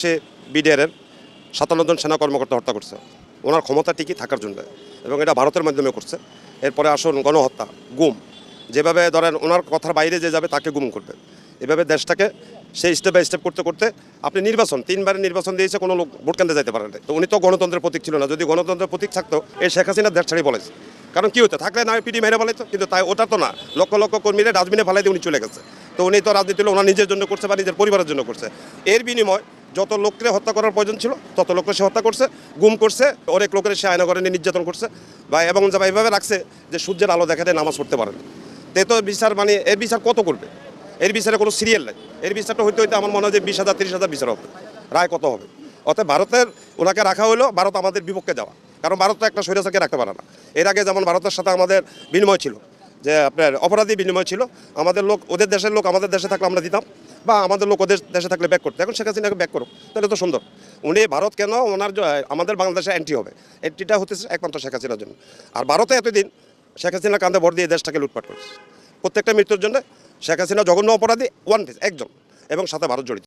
সে বিডিআরের সাতান্ন জন সেনা কর্মকর্তা হত্যা করছে। ওনার ক্ষমতা টিকি থাকার জন্য এবং এটা ভারতের মাধ্যমে করছে। এরপরে আসুন গণহত্যা, গুম। যেভাবে ধরেন ওনার কথার বাইরে যে যাবে তাকে গুম করবে। এভাবে দেশটাকে সেই স্টেপ বাই স্টেপ করতে করতে আপনি নির্বাচন, তিনবারের নির্বাচন দিয়েছে, কোনো লোক ভোট কেন্দ্রে যেতে পারে না। তো উনি তো গণতন্ত্রের প্রতীক ছিল না। যদি গণতন্ত্রের প্রতীক থাকতো এই শেখ হাসিনা দেশ ছাড়িয়ে বলেছে। কারণ কী হতো থাকলে না পিটি মেরে বলেছে কিন্তু তাই ওটা তো না। লক্ষ লক্ষ কর্মীরা ডাস্টবিনে ফেলাই দিয়ে উনি চলে গেছে। তো উনি তো রাজনীতি হলো, ওনার নিজের জন্য করছে বা নিজের পরিবারের জন্য করছে। এর বিনিময় যত লোককে হত্যা করার প্রয়োজন ছিল, তত লোককে সে হত্যা করছে, গুম করছে, অনেক লোকের সে আয়নাগরে নিয়ে নির্যাতন করছে। বা এবং যা এইভাবে রাখছে যে সূর্যের আলো দেখাতে নামাজ পড়তে পারে না। তে তো বিচার মানে এর বিচার কত করবে? এর বিচারে কোনো সিরিয়াল নাই। এর বিচারটা হইতে হইতে আমার মনে হয় যে বিশ হাজার, তিরিশ হাজার বিচার হবে। রায় কত হবে? অতএব ভারতের, ওনাকে রাখা হলো ভারত আমাদের বিপক্ষে যাওয়া। কারণ ভারত তো একটা স্বৈরাচারকে রাখতে পারে না। এর আগে যেমন ভারতের সাথে আমাদের বিনিময় ছিল, যে আপনার অপরাধী বিনিময় ছিল, আমাদের লোক, ওদের দেশের লোক আমাদের দেশে থাকলে আমরা দিতাম। বা আমাদের লোক ওদের দেশে থাকলে ব্যাক করতে। এখন শেখ হাসিনাকে ব্যাক করুক, তাহলে তো সুন্দর। উনি ভারত কেন ওনার আমাদের বাংলাদেশে অ্যান্টি হবে? এন্ট্রিটা হতেছে একমাত্র শেখ হাসিনার জন্য। আর ভারতে এতদিন শেখ হাসিনা কান্দে ভর দিয়ে দেশটাকে লুটপাট করেছে। প্রত্যেকটা মৃত্যুর জন্য শেখ হাসিনা জঘন্য অপরাধী ওয়ান পিস একজন। এবং সাথে ভারত জড়িত।